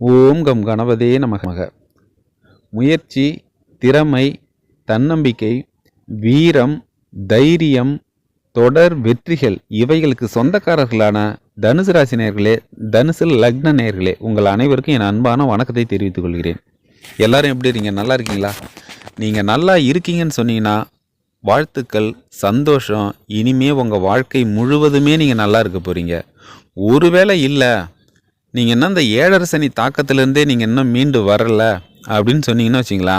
ஓம் come கணபதே நமக. முயற்சி திறமை தன்னம்பிக்கை வீரம் தைரியம் தொடர் வெற்றிகள் இவைகளுக்கு சொந்தக்காரர்களான தனுசு ராசி நேர்களே தனுசு லக்ன நேர்களே உங்கள் அனைவருக்கும் என் அன்பான வணக்கத்தை தெரிவித்துக் கொள்கிறேன். எல்லாரும் எப்படி இருக்கீங்க? நல்லா இருக்கீங்களா? நீங்கள் நல்லா இருக்கீங்கன்னு சொன்னீங்கன்னா வாழ்த்துக்கள் சந்தோஷம் இனிமே உங்கள் வாழ்க்கை முழுவதுமே நீங்கள் நல்லா இருக்க போகிறீங்க ஒருவேளை இல்லை நீங்கள் என்ன இந்த ஏழரை சனி தாக்கத்திலேருந்தே நீங்கள் இன்னும் மீண்டு வரல அப்படின்னு சொன்னீங்கன்னு வச்சிங்களா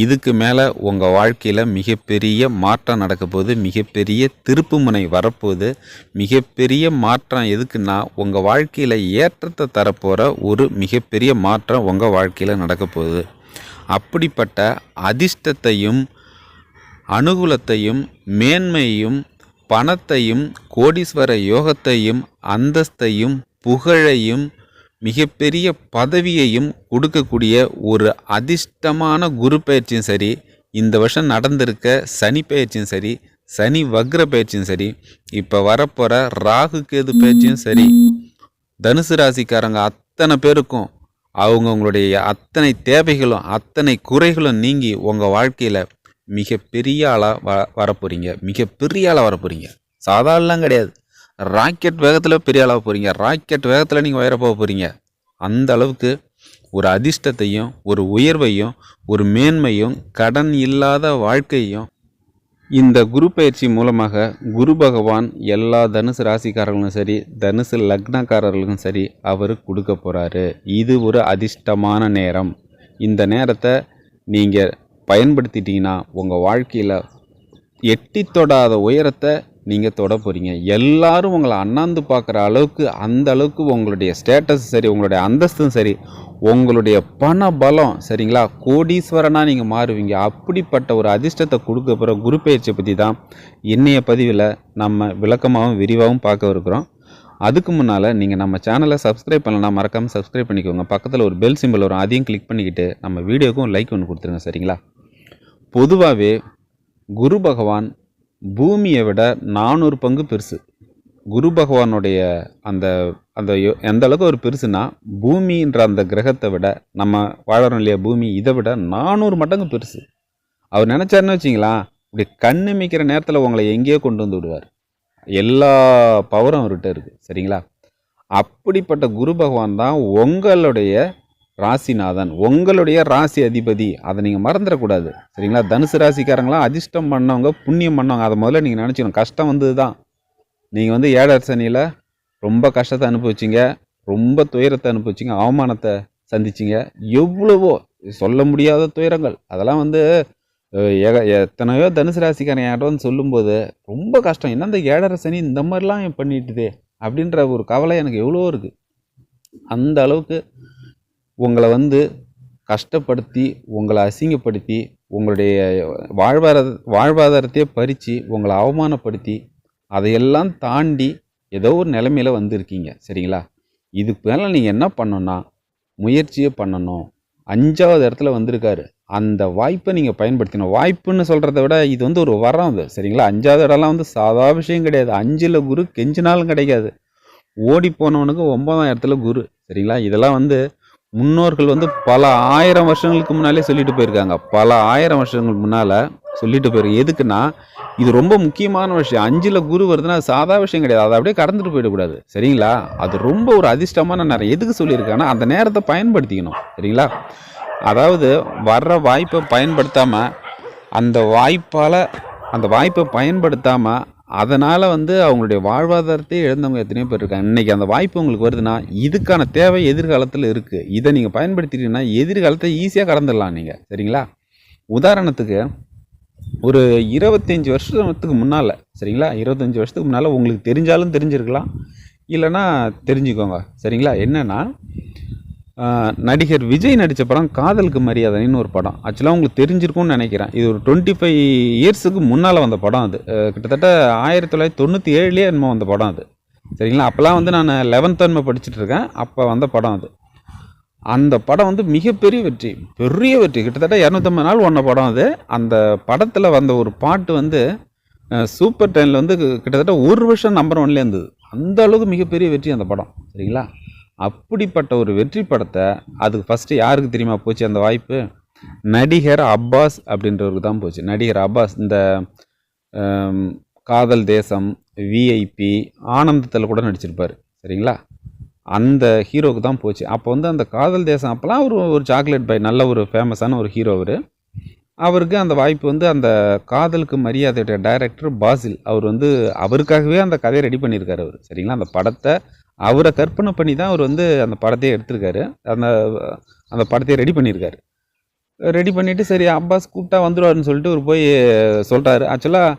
இதுக்கு மேலே உங்கள் வாழ்க்கையில் மிகப்பெரிய மாற்றம் நடக்க போகுது மிகப்பெரிய திருப்பு முனை வரப்போகுது. மிகப்பெரிய மாற்றம் எதுக்குன்னா உங்கள் வாழ்க்கையில் ஏற்றத்தை தரப்போகிற ஒரு மிகப்பெரிய மாற்றம் உங்கள் வாழ்க்கையில் நடக்க போகுது. அப்படிப்பட்ட அதிர்ஷ்டத்தையும் அனுகூலத்தையும் மேன்மையையும் பணத்தையும் கோடீஸ்வர யோகத்தையும் அந்தஸ்தையும் புகழையும் மிகப்பெரிய பதவியையும் கொடுக்கக்கூடிய ஒரு அதிர்ஷ்டமான குரு பயிற்சியும் சரி இந்த வருஷம் நடந்திருக்க சனி பயிற்சியும் சரி சனி வக்ர பயிற்சியும் சரி இப்போ வரப்போகிற ராகு கேது பயிற்சியும் சரி தனுசு ராசிக்காரங்க அத்தனை பேருக்கும் அவங்கவுங்களுடைய அத்தனை தேவைகளும் அத்தனை குறைகளும் நீங்கி உங்கள் வாழ்க்கையில் மிகப்பெரிய ஆளாக வ வரப்போகிறீங்க மிகப்பெரிய ஆளாக வரப்போகிறீங்க சாதாரணலாம் கிடையாது. ராக்கெட் வேகத்தில் பெரிய ஆளாக போகிறீங்க ராக்கெட் வேகத்தில் நீங்கள் உயர போக போகிறீங்க அந்த அளவுக்கு ஒரு அதிர்ஷ்டத்தையும் ஒரு உயர்வையும் ஒரு மேன்மையும் கடன் இல்லாத வாழ்க்கையும் இந்த குரு பயிற்சி மூலமாக குரு பகவான் எல்லா தனுசு ராசிக்காரர்களும் சரி தனுசு லக்னக்காரர்களுக்கும் சரி அவர் கொடுக்க போகிறாரு இது ஒரு அதிர்ஷ்டமான நேரம். இந்த நேரத்தை நீங்கள் பயன்படுத்திட்டீங்கன்னா உங்கள் வாழ்க்கையில் எட்டி தொடாத உயரத்தை நீங்கள் தொட போகிறீங்க எல்லாரும் உங்களை அண்ணாந்து பார்க்குற அளவுக்கு அந்த அளவுக்கு உங்களுடைய ஸ்டேட்டஸும் சரி உங்களுடைய அந்தஸ்தும் சரி உங்களுடைய பண பலம் சரிங்களா? கோடீஸ்வரனாக நீங்கள் மாறுவீங்க. அப்படிப்பட்ட ஒரு அதிர்ஷ்டத்தை கொடுக்க போகிற குரு பயிற்சியை பற்றி தான் இன்னைய பதிவில் நம்ம விளக்கமாகவும் விரிவாகவும் பார்க்க இருக்கிறோம். அதுக்கு முன்னால் நீங்கள் நம்ம சேனலை சப்ஸ்கிரைப் பண்ணலாம் மறக்காமல் சப்ஸ்கிரைப் பண்ணிக்கோங்க. பக்கத்தில் ஒரு பெல் சிம்பிள் வரும் அதையும் கிளிக் பண்ணிக்கிட்டு நம்ம வீடியோக்கும் லைக் ஒன்று கொடுத்துருங்க சரிங்களா? பொதுவாகவே குரு பகவான் பூமியை விட நானூறு பங்கு பெருசு. குரு பகவானுடைய அந்த அந்த எந்த அளவுக்கு ஒரு பெருசுனா பூமின்ற அந்த கிரகத்தை விட நம்ம வாழறோம் இல்லையா பூமி இதை விட நானூறு மடங்கு பெருசு. அவர் நினச்சாருன்னு வச்சிங்களா இப்படி கண்ணு மிக்கிற நேரத்தில் உங்களை எங்கேயோ கொண்டு வந்து விடுவார். எல்லா பவரும் அவர்கிட்ட இருக்குது சரிங்களா? அப்படிப்பட்ட குரு பகவான் தான் உங்களுடைய ராசிநாதன். உங்களுடைய ராசி அதிபதி. அதை நீங்கள் மறந்துடக்கூடாது. சரிங்களா? தனுசு ராசிக்காரங்களாம் அதிர்ஷ்டம் பண்ணவங்க புண்ணியம் பண்ணவங்க. அதை முதல்ல நீங்கள் நினச்சிக்கணும். கஷ்டம் வந்தது தான் நீங்கள் வந்து ஏழரசனியில் ரொம்ப கஷ்டத்தை அனுபவிச்சிங்க. ரொம்ப துயரத்தை அனுபவிச்சிங்க. அவமானத்தை சந்திச்சிங்க. எவ்வளவோ சொல்ல முடியாத துயரங்கள். அதெல்லாம் வந்து ஏக- எத்தனையோ தனுசு ராசிக்காரன் என்கிட்ட சொல்லும்போது ரொம்ப கஷ்டம். என்ன இந்த ஏழரை சனி இந்த மாதிரிலாம் பண்ணிட்டுதே? அப்படின்ற ஒரு கவலை எனக்கு எவ்வளோ இருக்குது அந்த அளவுக்கு உங்களை வந்து கஷ்டப்படுத்தி உங்களை அசிங்கப்படுத்தி உங்களுடைய வாழ்வார வாழ்வாதாரத்தையே பறித்து உங்களை அவமானப்படுத்தி அதையெல்லாம் தாண்டி ஏதோ ஒரு நிலைமையில் வந்திருக்கீங்க. சரிங்களா? இதுக்கு மேலே நீங்கள் என்ன பண்ணணும்னா முயற்சியே பண்ணணும். அஞ்சாவது இடத்துல வந்திருக்காரு. அந்த வாய்ப்பை நீங்கள் பயன்படுத்தணும் வாய்ப்புன்னு சொல்கிறத விட இது வந்து ஒரு வரம் அது. சரிங்களா? அஞ்சாவது இடம்லாம் வந்து சாதா விஷயம் கிடையாது. அஞ்சில் குரு கெஞ்சினாலும் கிடைக்காது. ஓடி போனவனுக்கு ஒன்பதாம் இடத்துல குரு. சரிங்களா? இதெல்லாம் வந்து முன்னோர்கள் வந்து பல ஆயிரம் வருஷங்களுக்கு முன்னாலே சொல்லிட்டு போயிருக்காங்க. பல ஆயிரம் வருஷங்களுக்கு முன்னால் சொல்லிட்டு போயிருக்கு எதுக்குன்னா இது ரொம்ப முக்கியமான விஷயம். அஞ்சில் குரு வருதுன்னா சாதா விஷயம் கிடையாது. அதை அப்படியே கடந்துட்டு போயிடக்கூடாது. சரிங்களா? அது ரொம்ப ஒரு அதிர்ஷ்டமான நேரம். எதுக்கு சொல்லியிருக்காங்கன்னா அந்த நேரத்தை பயன்படுத்திக்கணும். சரிங்களா? அதாவது வர்ற வாய்ப்பை பயன்படுத்தாமல் அந்த வாய்ப்பால் அந்த வாய்ப்பை பயன்படுத்தாமல் அதனால் வந்து அவங்களுடைய வாழ்வாதாரத்தையே இழந்தவங்க எத்தனையோ பேர் இருக்காங்க. இன்றைக்கி அந்த வாய்ப்பு உங்களுக்கு வருதுன்னா இதுக்கான தேவை எதிர்காலத்தில் இருக்குது இதை நீங்கள் பயன்படுத்திட்டீங்கன்னா எதிர்காலத்தை ஈஸியாக கடந்துடலாம் நீங்கள் சரிங்களா? உதாரணத்துக்கு ஒரு இருபத்தஞ்சி வருஷத்துக்கு முன்னால் சரிங்களா? இருபத்தஞ்சி வருஷத்துக்கு முன்னால் உங்களுக்கு தெரிஞ்சாலும் தெரிஞ்சிருக்கலாம். இல்லைன்னா தெரிஞ்சுக்கோங்க. சரிங்களா? என்னென்னா நடிகர் விஜய் நடித்த படம் காதலுக்கு மரியாதைன்னு ஒரு படம். ஆக்சுவலாக உங்களுக்கு தெரிஞ்சிருக்கும்னு நினைக்கிறேன். இது ஒரு டுவெண்ட்டி ஃபைவ் இயர்ஸுக்கு முன்னால் வந்த படம் அது. கிட்டத்தட்ட ஆயிரத்தி தொள்ளாயிரத்தி தொண்ணூற்றி ஏழுலேயே என்னமோ வந்த படம் அது. சரிங்களா? அப்போல்லாம் வந்து நான் லெவன்த் அன்மை படிச்சுட்டு இருக்கேன் அப்போ வந்த படம் அது. அந்த படம் வந்து மிகப்பெரிய வெற்றி. பெரிய வெற்றி. கிட்டத்தட்ட இரநூத்தம்பது நாள் ஒன்ன படம் அது. அந்த படத்தில் வந்த ஒரு பாட்டு வந்து சூப்பர் டென்னில் வந்து கிட்டத்தட்ட ஒரு வருஷம் நம்பர் ஒன்லேயே இருந்தது. அந்த அளவுக்கு மிகப்பெரிய வெற்றி அந்த படம். சரிங்களா? அப்படிப்பட்ட ஒரு வெற்றி படத்தை அதுக்கு ஃபஸ்ட்டு யாருக்கு தெரியுமா போச்சு அந்த வாய்ப்பு? நடிகர் அப்பாஸ் அப்படின்றவருக்கு தான் போச்சு. நடிகர் அப்பாஸ் இந்த காதல் தேசம் விஐபி ஆனந்தத்தில் கூட நடிச்சிருப்பார். சரிங்களா? அந்த ஹீரோவுக்கு தான் போச்சு. அப்போ வந்து அந்த காதல் தேசம் அப்போலாம் அவர் ஒரு சாக்லேட் பாய் நல்ல ஒரு ஃபேமஸான ஒரு ஹீரோ அவர். அவருக்கு அந்த வாய்ப்பு வந்து அந்த காதலுக்கு மரியாதையுடைய டைரக்டர் பாசில். அவர் வந்து அவருக்காகவே அந்த கதையை ரெடி பண்ணியிருக்காரு அவர். சரிங்களா? அந்த படத்தை அவரை கற்பனை பண்ணி தான் அவர் வந்து அந்த படத்தையே எடுத்திருக்காரு. அந்த அந்த படத்தையே ரெடி பண்ணியிருக்காரு. ரெடி பண்ணிவிட்டு சரி அப்பாஸ் கூப்பிட்டா வந்துடுவாருன்னு சொல்லிட்டு அவர் போய் சொல்கிறாரு ஆக்சுவலாக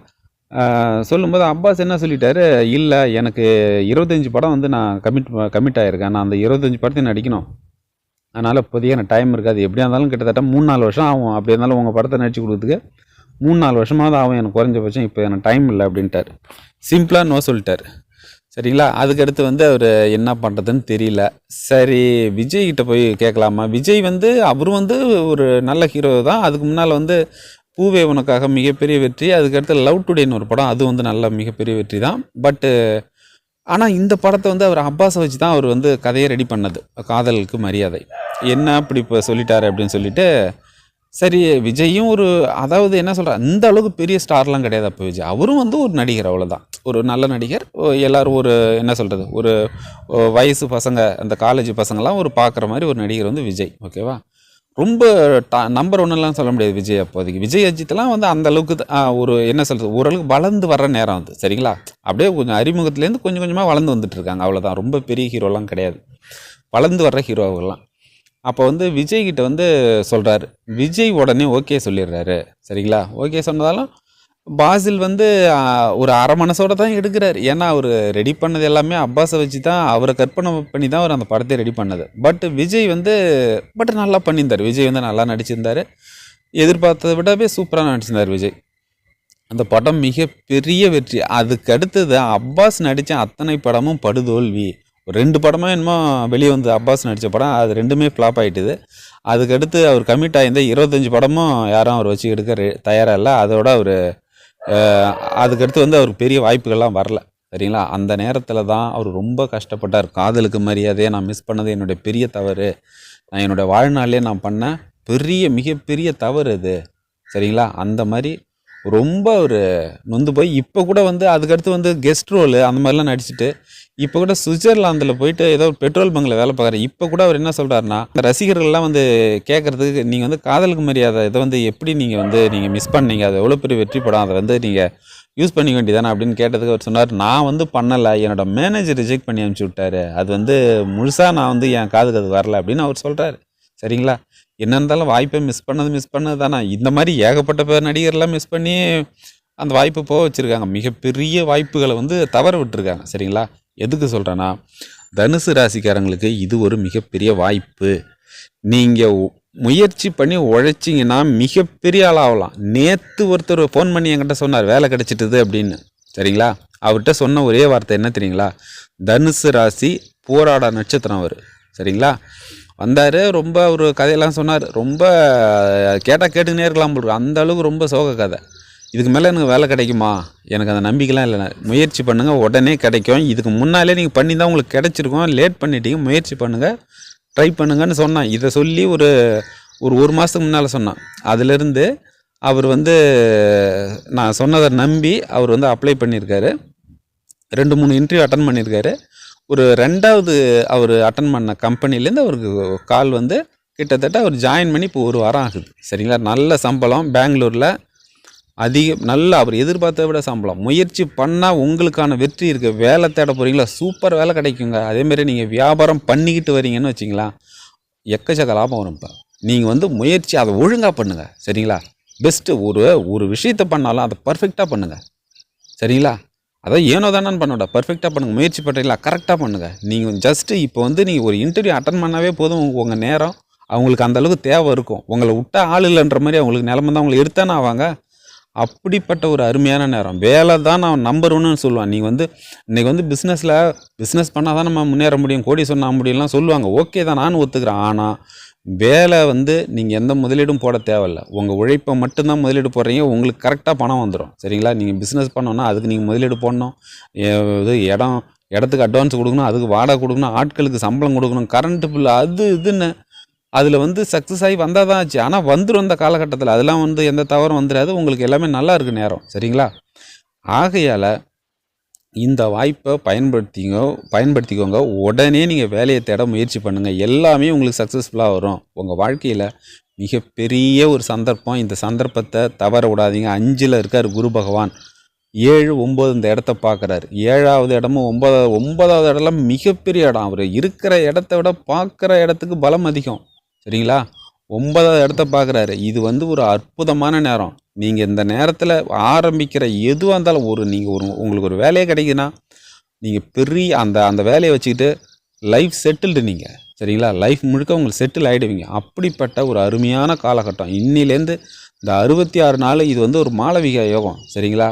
சொல்லும்போது அப்பாஸ் என்ன சொல்லிட்டாரு? இல்லை எனக்கு இருபத்தஞ்சி படம் வந்து நான் கமிட் கமிட் ஆகிருக்கேன் நான் அந்த இருபத்தஞ்சி படத்தையும் நடிக்கணும். அதனால் இப்போதைக்கு எனக்கு டைம் இருக்காது. எப்படியா இருந்தாலும் கிட்டத்தட்ட மூணு நாலு வருஷம் ஆகும். அப்படி இருந்தாலும் உங்கள் படத்தை நடிச்சு கொடுத்துக்கு மூணு நாலு வருஷமாவது ஆகும். எனக்கு குறைஞ்சபட்சம் இப்போ எனக்கு டைம் இல்லை அப்படின்ட்டார். சிம்பிளாக நோ சொல்லிட்டார். சரிங்களா? அதுக்கடுத்து வந்து அவர் என்ன பண்ணுறதுன்னு தெரியல. சரி விஜய்கிட்ட போய் கேட்கலாமா விஜய் வந்து அவரும் வந்து ஒரு நல்ல ஹீரோ தான். அதுக்கு முன்னால் வந்து பூவே உனக்காக மிகப்பெரிய வெற்றி. அதுக்கடுத்து லவ் டுடேன்னு ஒரு படம் அது வந்து நல்ல மிகப்பெரிய வெற்றி தான். பட்டு ஆனால் இந்த படத்தை வந்து அவர் அப்பாஸை வச்சு தான் அவர் வந்து கதையை ரெடி பண்ணது. காதலுக்கு மரியாதை. என்ன அப்படி இப்போ சொல்லிட்டாரு அப்படின்னு சொல்லிட்டு சரி விஜயும் ஒரு அதாவது என்ன சொல்ற இந்த அளவுக்கு பெரிய ஸ்டார்லாம் கிடையாது அப்போ விஜய். அவரும் வந்து ஒரு நடிகர் அவ்வளோதான் ஒரு நல்ல நடிகர் ஓ, எல்லாரும் ஒரு என்ன சொல்கிறது ஒரு வயசு பசங்க அந்த காலேஜ் பசங்கள்லாம் ஒரு பார்க்குற மாதிரி ஒரு நடிகர் வந்து விஜய் ஓகேவா ரொம்ப டா நம்பர் ஒன்றுலாம் சொல்ல முடியாது விஜய் அப்போதைக்கு. விஜய் அஜித்லாம் வந்து அந்த அளவுக்கு ஒரு என்ன சொல்கிறது ஓரளவுக்கு வளர்ந்து வர்ற நேரம் அது சரிங்களா? அப்படியே கொஞ்சம் அறிமுகத்துலேருந்து கொஞ்சம் கொஞ்சமாக வளர்ந்து வந்துட்டு இருக்காங்க அவ்வளோதான் ரொம்ப பெரிய ஹீரோலாம் கிடையாது. வளர்ந்து வர்ற ஹீரோவெல்லாம் அப்போ வந்து விஜய்கிட்ட வந்து சொல்கிறாரு விஜய் உடனே ஓகே சொல்லிடுறாரு சரிங்களா? ஓகே சொன்னதாலும் பாசில் வந்து ஒரு அரை மனசோட தான் எடுக்கிறார். ஏன்னா அவர் ரெடி பண்ணது எல்லாமே அப்பாஸை வச்சு தான் அவரை கற்பனை பண்ணி தான் அவர் அந்த படத்தை ரெடி பண்ணது. பட் விஜய் வந்து பட் நல்லா பண்ணியிருந்தார். விஜய் வந்து நல்லா நடிச்சிருந்தார். எதிர்பார்த்ததை விடவே சூப்பராக நடிச்சிருந்தார் விஜய். அந்த படம் மிகப்பெரிய வெற்றி. அதுக்கு அடுத்தது அப்பாஸ் நடித்த அத்தனை படமும் படுதோல்வி. ஒரு ரெண்டு படமா என்னமோ வெளியே வந்து அப்பாஸ் நடித்த படம் அது ரெண்டுமே ஃப்ளாப் ஆயிட்டுது. அதுக்கடுத்து அவர் கமிட் ஆகியிருந்த இருபத்தஞ்சி படமும் யாரும் அவர் வச்சு எடுக்க தயாராக இல்லை. அதோட அவர் அதுக்கடுத்து வந்து அவருக்கு பெரிய வாய்ப்புகள்லாம் வரல. சரிங்களா? அந்த நேரத்தில் தான் அவர் ரொம்ப கஷ்டப்பட்டார். காதலுக்கு மரியாதையை நான் மிஸ் பண்ணது என்னுடைய பெரிய தவறு. நான் என்னுடைய வாழ்நாளிலே நான் பண்ண பெரிய மிகப்பெரிய தவறு அது. சரிங்களா? அந்த மாதிரி ரொம்ப ஒரு நொந்து போய் இப்போ கூட வந்து அதுக்கடுத்து வந்து கெஸ்ட் ரோலு அந்த மாதிரிலாம் நடிச்சுட்டு இப்போ கூட சுவிட்சர்லாந்தில் போயிட்டு ஏதோ பெட்ரோல் பங்கில் வேலை பார்க்குறாரு. இப்போ கூட அவர் என்ன சொல்கிறாருன்னா ரசிகர்கள்லாம் வந்து கேட்குறதுக்கு நீங்கள் வந்து காதலுக்கு மரியாதை இதை வந்து எப்படி நீங்கள் வந்து நீங்கள் மிஸ் பண்ணீங்க? அது எவ்வளோ பெரிய வெற்றி படம். அதை வந்து நீங்கள் யூஸ் பண்ணிக்க வேண்டியதானே அப்படின்னு கேட்டதுக்கு அவர் சொன்னார். நான் வந்து பண்ணலை. என்னோட மேனேஜர் ரிஜெக்ட் பண்ணி அனுப்பிச்சி விட்டாரு. அது வந்து முழுசாக நான் வந்து என் காதுக்கு அது வரல அப்படின்னு அவர் சொல்கிறாரு சரிங்களா? என்ன இருந்தாலும் வாய்ப்பை மிஸ் பண்ணது மிஸ் பண்ணது தானே இந்த மாதிரி ஏகப்பட்ட பேர் நடிகர்லாம் மிஸ் பண்ணி அந்த வாய்ப்பு போக வச்சுருக்காங்க. மிகப்பெரிய வாய்ப்புகளை வந்து தவற விட்டுருக்காங்க. சரிங்களா? எதுக்கு சொல்கிறேன்னா தனுசு ராசிக்காரங்களுக்கு இது ஒரு மிகப்பெரிய வாய்ப்பு. நீங்கள் முயற்சி பண்ணி உழைச்சிங்கன்னா மிகப்பெரிய ஆளாகலாம் நேற்று ஒருத்தர் ஃபோன் பண்ணி என்கிட்ட சொன்னார் வேலை கிடச்சிட்டுது அப்படின்னு. சரிங்களா? அவர்கிட்ட சொன்ன ஒரே வார்த்தை என்ன தெரியுங்களா? தனுசு ராசி போராட நட்சத்திரம் அவர். சரிங்களா? வந்தார் ரொம்ப ஒரு கதையெல்லாம் சொன்னார். ரொம்ப கேட்டால் கேட்டுக்கினே இருக்கலாம் போல் அந்த அளவுக்கு ரொம்ப சோக கதை. இதுக்கு மேலே எனக்கு வேலை கிடைக்குமா? எனக்கு அந்த நம்பிக்கைலாம் இல்லை. முயற்சி பண்ணுங்கள் உடனே கிடைக்கும். இதுக்கு முன்னாலே நீங்கள் பண்ணி தான் உங்களுக்கு கிடைச்சிருக்கும். லேட் பண்ணிட்டீங்க முயற்சி பண்ணுங்கள் ட்ரை பண்ணுங்கன்னு சொன்னான். இதை சொல்லி ஒரு ஒரு ஒரு மாதத்துக்கு முன்னால் சொன்னான். அதிலிருந்து அவர் வந்து நான் சொன்னதை நம்பி அவர் வந்து அப்ளை பண்ணியிருக்காரு. ரெண்டு மூணு இன்டர்வியூ அட்டன் பண்ணியிருக்காரு. ஒரு ரெண்டாவது அவர் அட்டன் பண்ண கம்பெனிலேருந்து அவருக்கு கால் வந்து கிட்டத்தட்ட அவர் ஜாயின் பண்ணி இப்போ ஒரு வாரம் ஆகுது. சரிங்களா? நல்ல சம்பளம். பெங்களூரில் அதிக நல்ல அவர் எதிர்பார்த்த விட சம்பளம். முயற்சி பண்ணால் உங்களுக்கான வெற்றி இருக்குது வேலை தேட போகிறீங்களா சூப்பர் வேலை கிடைக்குங்க. அதேமாரி நீங்கள் வியாபாரம் பண்ணிக்கிட்டு வரீங்கன்னு வச்சிங்களா எக்கச்சக்க லாபம் வரும் இப்போ. நீங்கள் வந்து முயற்சி அதை ஒழுங்காக பண்ணுங்கள் சரிங்களா? பெஸ்ட்டு ஒரு ஒரு விஷயத்தை பண்ணாலும் அதை பர்ஃபெக்டாக பண்ணுங்கள் சரிங்களா? அதான் ஏனோ தானே பண்ணோட பர்ஃபெக்டாக பண்ணுங்கள் முயற்சி பண்ணுறீங்களா கரெக்டாக பண்ணுங்கள் நீங்கள் ஜஸ்ட்டு இப்போ வந்து நீங்கள் ஒரு இன்டர்வியூ அட்டன் பண்ணாவே போதும் உங்கள் நேரம். அவங்களுக்கு அந்த அளவுக்கு தேவை இருக்கும். உங்களை விட்டா ஆள் இல்லைன்ற மாதிரி அவங்களுக்கு நிலமை தான். அவங்களை எடுத்தானே ஆவாங்க. அப்படிப்பட்ட ஒரு அருமையான நேரம். வேலை தான் நான் நம்பர் ஒன்றுன்னு சொல்லுவான். நீங்கள் வந்து இன்றைக்கி வந்து பிஸ்னஸில் பிஸ்னஸ் பண்ணால் தான் நம்ம முன்னேற முடியும். கோடி சொன்னால் முடியும்லாம் சொல்லுவாங்க. ஓகே தான். நானும் ஒத்துக்கிறேன். ஆனால் வேலை வந்து நீங்கள் எந்த முதலீடும் போட தேவையில்ல. உங்கள் உழைப்பை மட்டும்தான் முதலீடு போடுறீங்க உங்களுக்கு கரெக்டாக பணம் வந்துடும் சரிங்களா? நீங்கள் பிஸ்னஸ் பண்ணோன்னா அதுக்கு நீங்கள் முதலீடு போடணும். இது இடம் இடத்துக்கு அட்வான்ஸ் கொடுக்கணும் அதுக்கு வாடகை கொடுக்கணும் ஆட்களுக்கு சம்பளம் கொடுக்கணும் கரண்ட் பில் அது இதுன்னு அதில் வந்து சக்ஸஸ் ஆகி வந்தால் தான் ஆச்சு. ஆனால் வந்துடும் இந்த காலகட்டத்தில். அதெல்லாம் வந்து எந்த தவறும் வந்துடாது உங்களுக்கு எல்லாமே நல்லா இருக்குது நேரம். சரிங்களா? ஆகையால் இந்த வாய்ப்பை பயன்படுத்திங்க பயன்படுத்திக்கோங்க. உடனே நீங்கள் வேலையை தேட முயற்சி பண்ணுங்கள் எல்லாமே உங்களுக்கு சக்ஸஸ்ஃபுல்லாக வரும். உங்கள் வாழ்க்கையில் மிகப்பெரிய ஒரு சந்தர்ப்பம். இந்த சந்தர்ப்பத்தை தவற விடாதீங்க. அஞ்சில் இருக்கார் குரு பகவான். ஏழு ஒம்பது இந்த இடத்த பார்க்குறாரு. ஏழாவது இடமும் ஒன்பதாவது ஒன்பதாவது இடம்லாம் மிகப்பெரிய இடம். அவர் இருக்கிற இடத்த விட பார்க்குற இடத்துக்கு பலம் அதிகம். சரிங்களா? ஒன்பதாவது இடத்த பார்க்குறாரு. இது வந்து ஒரு அற்புதமான நேரம். நீங்கள் இந்த நேரத்தில் ஆரம்பிக்கிற எதுவாக இருந்தாலும் ஒரு நீங்கள் ஒரு உங்களுக்கு ஒரு வேலையே கிடைக்குன்னா நீங்கள் பெரிய அந்த அந்த வேலையை வச்சுக்கிட்டு லைஃப் செட்டில்டு நீங்கள் சரிங்களா? லைஃப் முழுக்க உங்களுக்கு செட்டில் ஆகிடுவீங்க அப்படிப்பட்ட ஒரு அருமையான காலகட்டம். இன்னிலேருந்து இந்த அறுபத்தி ஆறு நாள் இது வந்து ஒரு மாளவிகா யோகம். சரிங்களா?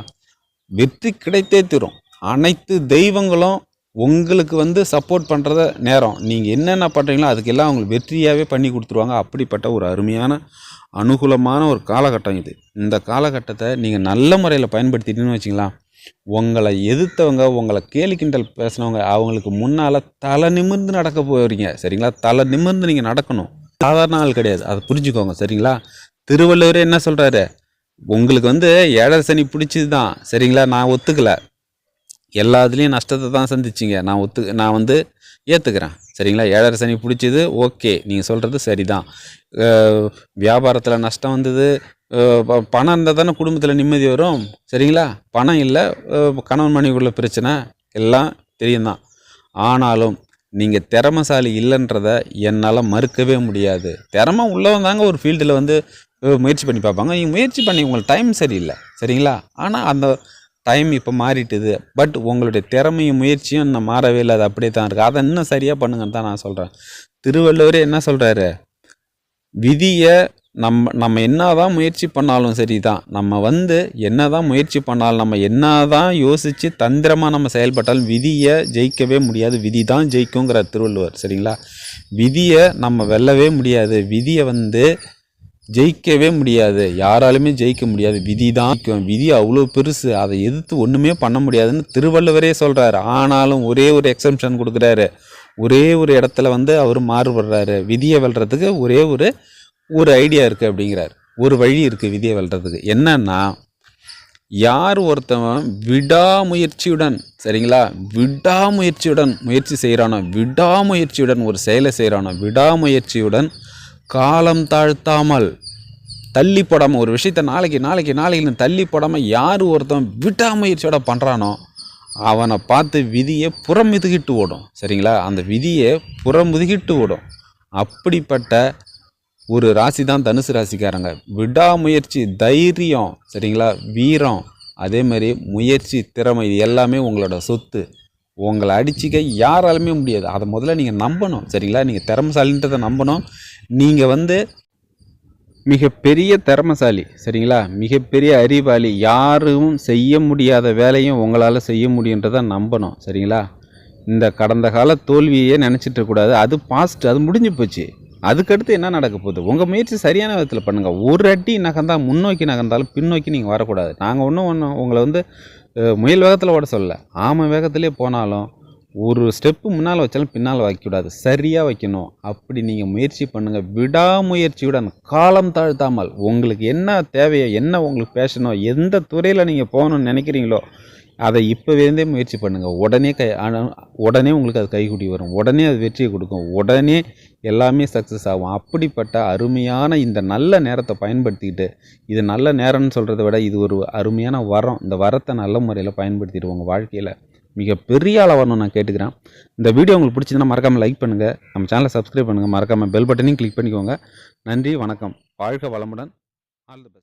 வெற்றி கிடைத்தே தீரும். அனைத்து தெய்வங்களும் உங்களுக்கு வந்து சப்போர்ட் பண்ணுறத நேரம். நீங்கள் என்னென்ன பண்ணுறீங்களோ அதுக்கெல்லாம் உங்களுக்கு வெற்றியாகவே பண்ணி கொடுத்துருவாங்க. அப்படிப்பட்ட ஒரு அருமையான அனுகூலமான ஒரு காலகட்டம் இது. இந்த காலகட்டத்தை நீங்கள் நல்ல முறையில் பயன்படுத்திட்டீங்கன்னு வச்சிங்களா உங்களை எதிர்த்தவங்க உங்களை கேலி கிண்டல் பேசினவங்க அவங்களுக்கு முன்னால் தலை நிமிர்ந்து நடக்க போகிறீங்க சரிங்களா? தலை நிமிர்ந்து நீங்கள் நடக்கணும். சாதாரண ஆள் கிடையாது. அதை புரிஞ்சுக்கோங்க. சரிங்களா? திருவள்ளுவரே என்ன சொல்கிறாரு உங்களுக்கு வந்து ஏழரை சனி பிடிச்சது தான் சரிங்களா? நான் ஒத்துக்கலை. எல்லாத்துலேயும் நஷ்டத்தை தான் சந்திச்சிங்க. நான் ஒத்து நான் வந்து ஏற்றுக்கிறேன் சரிங்களா? ஏழரை சனி பிடிச்சது ஓகே. நீங்கள் சொல்கிறது சரி தான் வியாபாரத்தில் நஷ்டம் வந்தது ப- பணம் இருந்தால் தானே குடும்பத்தில் நிம்மதி வரும். சரிங்களா? பணம் இல்லை கணவன் மனைவிக்குள்ள பிரச்சனை எல்லாம் தெரியும் தான் ஆனாலும் நீங்கள் திறமசாலி இல்லைன்றத என்னால் மறுக்கவே முடியாது. திறமை உள்ளவங்க தாங்க ஒரு ஃபீல்டில் வந்து முயற்சி பண்ணி பார்ப்பாங்க. நீங்கள் முயற்சி பண்ணி உங்களுக்கு டைம் சரியில்லை. சரிங்களா? ஆனால் அந்த டைம் இப்போ மாறிட்டுது. பட் உங்களுடைய திறமையும் முயற்சியும் இன்னும் மாறவே இல்லை. அது அப்படியே தான் இருக்குது அதை இன்னும் சரியாக பண்ணுங்கன்னு தான் நான் சொல்கிறேன் திருவள்ளுவரே என்ன சொல்கிறாரு விதியை நம்ம நம்ம என்னதான் முயற்சி பண்ணாலும் சரி தான். நம்ம வந்து என்னதான் முயற்சி பண்ணாலும் நம்ம என்னதான் யோசித்து தந்திரமாக நம்ம செயல்பட்டாலும் விதியை ஜெயிக்கவே முடியாது. விதி தான் ஜெயிக்குங்கிற திருவள்ளுவர். சரிங்களா? விதியை நம்ம வெல்லவே முடியாது. விதியை வந்து ஜெயிக்கவே முடியாது. யாராலுமே ஜெயிக்க முடியாது. விதி தான் விதி அவ்வளோ பெருசு. அதை எதிர்த்து ஒன்றுமே பண்ண முடியாதுன்னு திருவள்ளுவரே சொல்கிறாரு ஆனாலும் ஒரே ஒரு எக்ஸம்ஷன் கொடுக்குறாரு. ஒரே ஒரு இடத்துல வந்து அவர் மாறுபடுறாரு. விதியை வெல்றதுக்கு ஒரே ஒரு ஒரு ஐடியா இருக்குது அப்படிங்கிறார். ஒரு வழி இருக்குது விதியை வெல்றதுக்கு. என்னன்னா யார் ஒருத்தவன் விடாமுயற்சியுடன் சரிங்களா? விடாமுயற்சியுடன் முயற்சி செய்கிறானோ விடாமுயற்சியுடன் ஒரு செயலை செய்கிறானோ விடாமுயற்சியுடன் காலம் தாழ்த்தாமல் தள்ளி போடாமல் ஒரு விஷயத்த நாளைக்கு நாளைக்கு நாளைக்கு தள்ளி போடாமல் யார் ஒருத்தன் விட்டாமுயற்சியோட பண்ணுறானோ அவனை பார்த்து விதியை புறம் மிதுகிட்டு ஓடும். சரிங்களா? அந்த விதியை புறம் மிதுகிட்டு ஓடும். அப்படிப்பட்ட ஒரு ராசி தான் தனுசு ராசிக்காரங்க. விடாமுயற்சி தைரியம் சரிங்களா? வீரம் அதே மாதிரி முயற்சி திறமை இது எல்லாமே உங்களோட சொத்து. உங்களை அடிச்சிக்க யாராலுமே முடியாது. அதை முதல்ல நீங்கள் நம்பணும். சரிங்களா? நீங்கள் திறமசாலின்றதை நம்பணும். நீங்கள் வந்து மிகப்பெரிய திறமசாலி. சரிங்களா? மிகப்பெரிய அறிவாளி. யாரும் செய்ய முடியாத வேலையும் உங்களால் செய்ய முடியுன்றதை நம்பணும். சரிங்களா? இந்த கடந்த கால தோல்வியே நினச்சிட்ருக்கூடாது அது பாஸ்ட் அது முடிஞ்சு போச்சு. அதுக்கடுத்து என்ன நடக்க போகுது? உங்கள் முயற்சி சரியான விதத்தில் பண்ணுங்கள் ஒரு அடி நகர்ந்தால் முன்னோக்கி நகர்ந்தாலும் பின்னோக்கி நீங்கள் வரக்கூடாது. நாங்கள் ஒன்றும் ஒன்றும் உங்களை வந்து முயல் வேகத்தில் ஓட சொல்லலை. ஆமை வேகத்திலே போனாலும் ஒரு ஸ்டெப்பு முன்னால் வச்சாலும் பின்னால் வைக்கக்கூடாது. சரியாக வைக்கணும். அப்படி நீங்கள் முயற்சி பண்ணுங்கள் விடாமுயற்சியுடன் காலம் தாழ்த்தாமல் உங்களுக்கு என்ன தேவையோ என்ன உங்களுக்கு பேஷனோ எந்த துறையில் நீங்கள் போகணும்னு நினைக்கிறீங்களோ அதை இப்போவேருந்தே முயற்சி பண்ணுங்கள் உடனே கை உடனே உங்களுக்கு அது கைகூடி வரும். உடனே அது வெற்றியை கொடுக்கும். உடனே எல்லாமே சக்ஸஸ் ஆகும். அப்படிப்பட்ட அருமையான இந்த நல்ல நேரத்தை பயன்படுத்திக்கிட்டு இது நல்ல நேரம்னு சொல்கிறத விட இது ஒரு அருமையான வரம். இந்த வரத்தை நல்ல முறையில் பயன்படுத்திட்டு உங்கள் வாழ்க்கையில். மிக பெரிய ஆளாக நான் கேட்டுக்கிறேன். இந்த வீடியோ உங்களுக்கு பிடிச்சதுன்னா மறக்காமல் லைக் பண்ணுங்கள் நம்ம சேனலை சப்ஸ்கிரைப் பண்ணுங்கள் மறக்காமல் பெல் பட்டனையும் கிளிக் பண்ணிக்கோங்க. நன்றி வணக்கம். வாழ்க வளமுடன். All the best